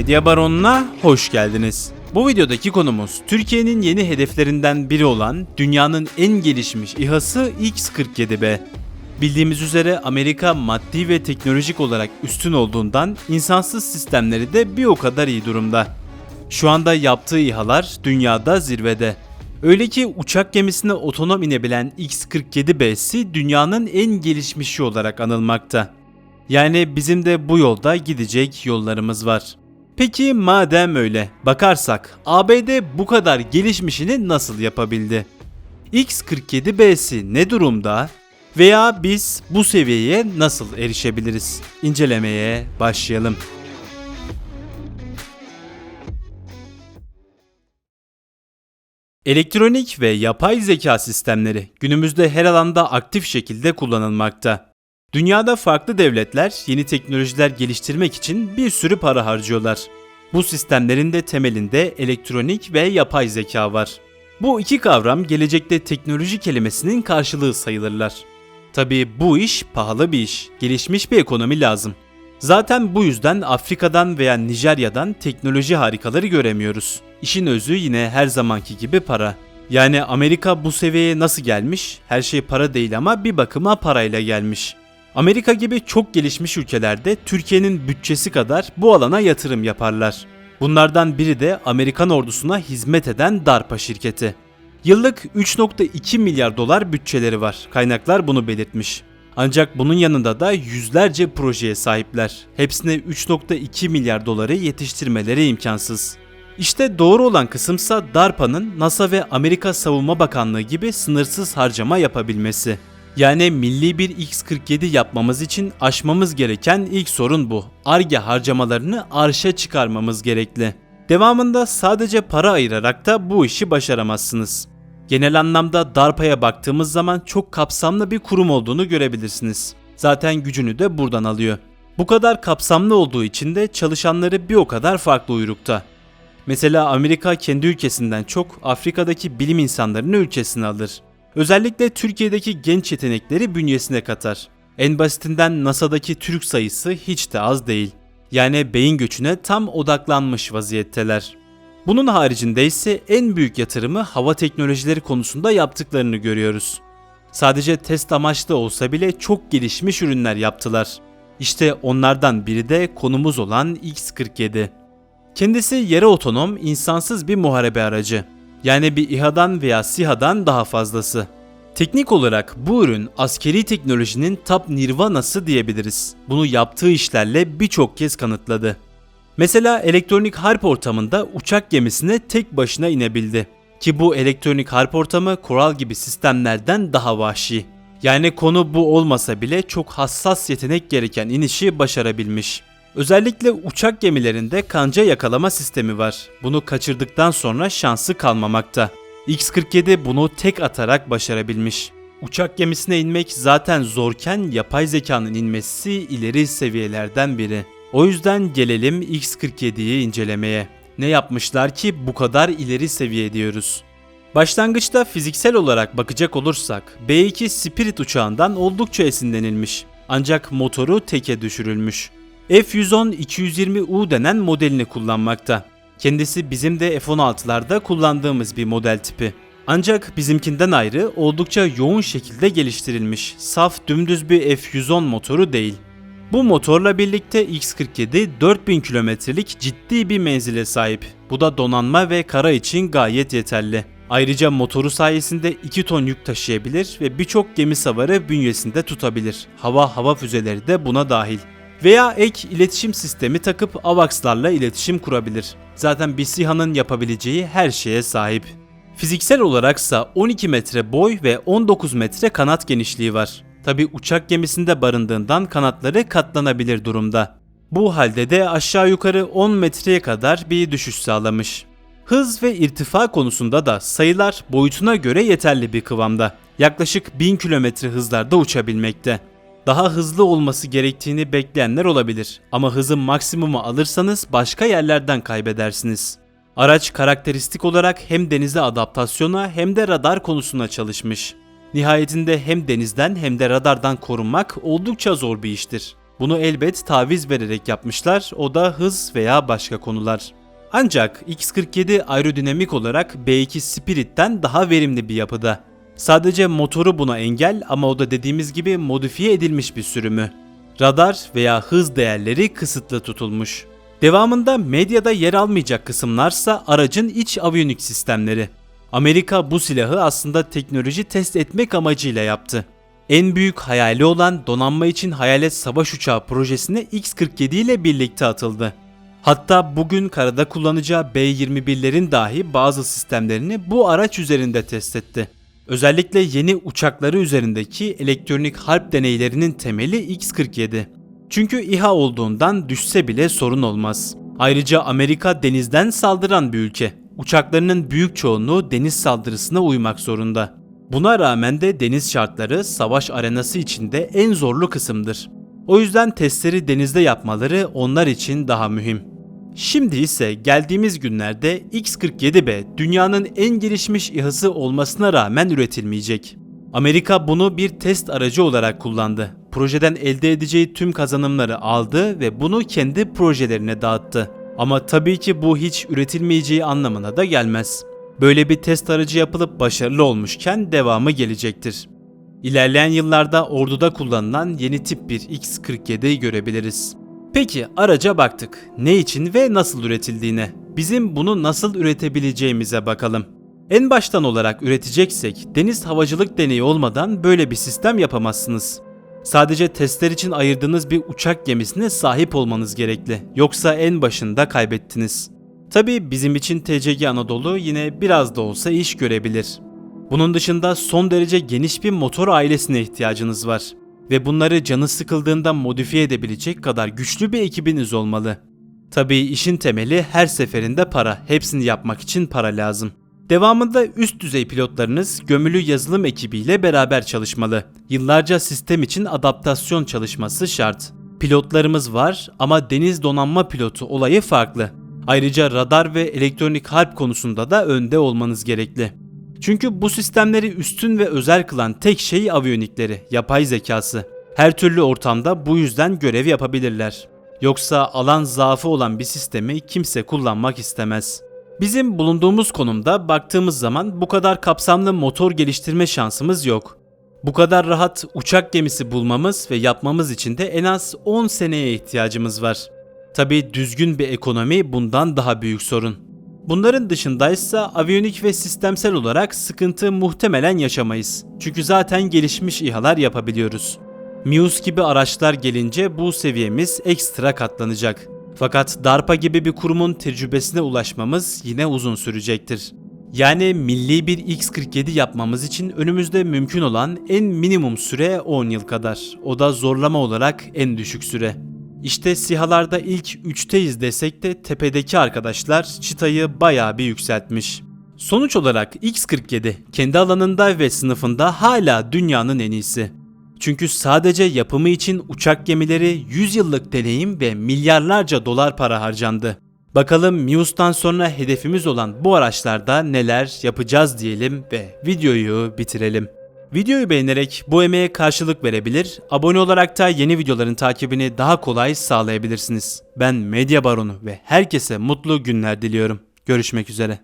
Medya Baronu'na hoş geldiniz. Bu videodaki konumuz Türkiye'nin yeni hedeflerinden biri olan dünyanın en gelişmiş İHA'sı X-47B. Bildiğimiz üzere Amerika maddi ve teknolojik olarak üstün olduğundan insansız sistemleri de bir o kadar iyi durumda. Şu anda yaptığı İHA'lar dünyada zirvede. Öyle ki uçak gemisine otonom inebilen X-47B'si dünyanın en gelişmişi olarak anılmakta. Yani bizim de bu yolda gidecek yollarımız var. Peki madem öyle bakarsak ABD bu kadar gelişmişini nasıl yapabildi? X-47B'si ne durumda? Veya biz bu seviyeye nasıl erişebiliriz? İncelemeye başlayalım. Elektronik ve yapay zeka sistemleri günümüzde her alanda aktif şekilde kullanılmakta. Dünyada farklı devletler yeni teknolojiler geliştirmek için bir sürü para harcıyorlar. Bu sistemlerin de temelinde elektronik ve yapay zeka var. Bu iki kavram gelecekte teknoloji kelimesinin karşılığı sayılırlar. Tabii bu iş pahalı bir iş, gelişmiş bir ekonomi lazım. Zaten bu yüzden Afrika'dan veya Nijerya'dan teknoloji harikaları göremiyoruz. İşin özü yine her zamanki gibi para. Yani Amerika bu seviyeye nasıl gelmiş? Her şey para değil ama bir bakıma parayla gelmiş. Amerika gibi çok gelişmiş ülkelerde Türkiye'nin bütçesi kadar bu alana yatırım yaparlar. Bunlardan biri de Amerikan ordusuna hizmet eden DARPA şirketi. Yıllık 3.2 milyar dolar bütçeleri var. Kaynaklar bunu belirtmiş. Ancak bunun yanında da yüzlerce projeye sahipler. Hepsine 3.2 milyar doları yetiştirmeleri imkansız. İşte doğru olan kısımsa DARPA'nın NASA ve Amerika Savunma Bakanlığı gibi sınırsız harcama yapabilmesi. Yani milli bir X-47 yapmamız için aşmamız gereken ilk sorun bu. ARGE harcamalarını arşa çıkarmamız gerekli. Devamında sadece para ayırarak da bu işi başaramazsınız. Genel anlamda DARPA'ya baktığımız zaman çok kapsamlı bir kurum olduğunu görebilirsiniz. Zaten gücünü de buradan alıyor. Bu kadar kapsamlı olduğu için de çalışanları bir o kadar farklı uyrukta. Mesela Amerika kendi ülkesinden çok Afrika'daki bilim insanlarını ülkesine alır. Özellikle Türkiye'deki genç yetenekleri bünyesine katar. En basitinden NASA'daki Türk sayısı hiç de az değil. Yani beyin göçüne tam odaklanmış vaziyetteler. Bunun haricinde ise en büyük yatırımı hava teknolojileri konusunda yaptıklarını görüyoruz. Sadece test amaçlı olsa bile çok gelişmiş ürünler yaptılar. İşte onlardan biri de konumuz olan X-47. Kendisi yarı otonom, insansız bir muharebe aracı. Yani bir İHA'dan veya SİHA'dan daha fazlası. Teknik olarak bu ürün askeri teknolojinin top nirvanası diyebiliriz. Bunu yaptığı işlerle birçok kez kanıtladı. Mesela elektronik harp ortamında uçak gemisine tek başına inebildi. Ki bu elektronik harp ortamı Coral gibi sistemlerden daha vahşi. Yani konu bu olmasa bile çok hassas yetenek gereken inişi başarabilmiş. Özellikle uçak gemilerinde kanca yakalama sistemi var. Bunu kaçırdıktan sonra şansı kalmamakta. X-47 bunu tek atarak başarabilmiş. Uçak gemisine inmek zaten zorken yapay zekanın inmesi ileri seviyelerden biri. O yüzden gelelim X-47'yi incelemeye. Ne yapmışlar ki bu kadar ileri seviye diyoruz. Başlangıçta fiziksel olarak bakacak olursak B-2 Spirit uçağından oldukça esinlenilmiş. Ancak motoru teke düşürülmüş. F-110-220U denen modelini kullanmakta. Kendisi bizim de F-16'larda kullandığımız bir model tipi. Ancak bizimkinden ayrı oldukça yoğun şekilde geliştirilmiş. Saf dümdüz bir F-110 motoru değil. Bu motorla birlikte X-47 4000 kilometrelik ciddi bir menzile sahip. Bu da donanma ve kara için gayet yeterli. Ayrıca motoru sayesinde 2 ton yük taşıyabilir ve birçok gemi savarı bünyesinde tutabilir. Hava hava füzeleri de buna dahil. Veya ek iletişim sistemi takıp AVAX'larla iletişim kurabilir. Zaten bir SİHA'nın yapabileceği her şeye sahip. Fiziksel olaraksa 12 metre boy ve 19 metre kanat genişliği var. Tabi uçak gemisinde barındığından kanatları katlanabilir durumda. Bu halde de aşağı yukarı 10 metreye kadar bir düşüş sağlamış. Hız ve irtifa konusunda da sayılar boyutuna göre yeterli bir kıvamda. Yaklaşık 1000 km hızlarda uçabilmekte. Daha hızlı olması gerektiğini bekleyenler olabilir ama hızın maksimumu alırsanız başka yerlerden kaybedersiniz. Araç karakteristik olarak hem denize adaptasyona hem de radar konusuna çalışmış. Nihayetinde hem denizden hem de radardan korunmak oldukça zor bir iştir. Bunu elbet taviz vererek yapmışlar, o da hız veya başka konular. Ancak X-47 aerodinamik olarak B2 Spirit'ten daha verimli bir yapıda. Sadece motoru buna engel ama o da dediğimiz gibi modifiye edilmiş bir sürümü. Radar veya hız değerleri kısıtlı tutulmuş. Devamında medyada yer almayacak kısımlarsa aracın iç aviyonik sistemleri. Amerika bu silahı aslında teknoloji test etmek amacıyla yaptı. En büyük hayali olan donanma için hayalet savaş uçağı projesine X-47 ile birlikte atıldı. Hatta bugün karada kullanacağı B-21'lerin dahi bazı sistemlerini bu araç üzerinde test etti. Özellikle yeni uçakları üzerindeki elektronik harp deneylerinin temeli X-47. Çünkü İHA olduğundan düşse bile sorun olmaz. Ayrıca Amerika denizden saldıran bir ülke. Uçaklarının büyük çoğunluğu deniz saldırısına uymak zorunda. Buna rağmen de deniz şartları savaş arenası içinde en zorlu kısımdır. O yüzden testleri denizde yapmaları onlar için daha mühim. Şimdi ise geldiğimiz günlerde X-47B dünyanın en gelişmiş İHA'sı olmasına rağmen üretilmeyecek. Amerika bunu bir test aracı olarak kullandı. Projeden elde edeceği tüm kazanımları aldı ve bunu kendi projelerine dağıttı. Ama tabii ki bu hiç üretilmeyeceği anlamına da gelmez. Böyle bir test aracı yapılıp başarılı olmuşken devamı gelecektir. İlerleyen yıllarda orduda kullanılan yeni tip bir X-47'yi görebiliriz. Peki araca baktık. Ne için ve nasıl üretildiğine. Bizim bunu nasıl üretebileceğimize bakalım. En baştan olarak üreteceksek deniz havacılık deneyi olmadan böyle bir sistem yapamazsınız. Sadece testler için ayırdığınız bir uçak gemisine sahip olmanız gerekli. Yoksa en başında kaybettiniz. Tabi bizim için TCG Anadolu yine biraz da olsa iş görebilir. Bunun dışında son derece geniş bir motor ailesine ihtiyacınız var. Ve bunları canı sıkıldığında modifiye edebilecek kadar güçlü bir ekibiniz olmalı. Tabii işin temeli her seferinde para. Hepsini yapmak için para lazım. Devamında üst düzey pilotlarınız gömülü yazılım ekibiyle beraber çalışmalı. Yıllarca sistem için adaptasyon çalışması şart. Pilotlarımız var ama deniz donanma pilotu olayı farklı. Ayrıca radar ve elektronik harp konusunda da önde olmanız gerekli. Çünkü bu sistemleri üstün ve özel kılan tek şey aviyonikleri, yapay zekası. Her türlü ortamda bu yüzden görev yapabilirler. Yoksa alan zaafı olan bir sistemi kimse kullanmak istemez. Bizim bulunduğumuz konumda baktığımız zaman bu kadar kapsamlı motor geliştirme şansımız yok. Bu kadar rahat uçak gemisi bulmamız ve yapmamız için de en az 10 seneye ihtiyacımız var. Tabi düzgün bir ekonomi bundan daha büyük sorun. Bunların dışındaysa aviyonik ve sistemsel olarak sıkıntı muhtemelen yaşamayız. Çünkü zaten gelişmiş İHA'lar yapabiliyoruz. Muse gibi araçlar gelince bu seviyemiz ekstra katlanacak. Fakat DARPA gibi bir kurumun tecrübesine ulaşmamız yine uzun sürecektir. Yani milli bir X-47 yapmamız için önümüzde mümkün olan en minimum süre 10 yıl kadar. O da zorlama olarak en düşük süre. İşte sihalarda ilk 3'teyiz desek de tepedeki arkadaşlar çıtayı bayağı bir yükseltmiş. Sonuç olarak X-47 kendi alanında ve sınıfında hala dünyanın en iyisi. Çünkü sadece yapımı için uçak gemileri 100 yıllık deneyim ve milyarlarca dolar para harcandı. Bakalım Muse'dan sonra hedefimiz olan bu araçlarda neler yapacağız diyelim ve videoyu bitirelim. Videoyu beğenerek bu emeğe karşılık verebilir, abone olarak da yeni videoların takibini daha kolay sağlayabilirsiniz. Ben Medya Baronu ve herkese mutlu günler diliyorum. Görüşmek üzere.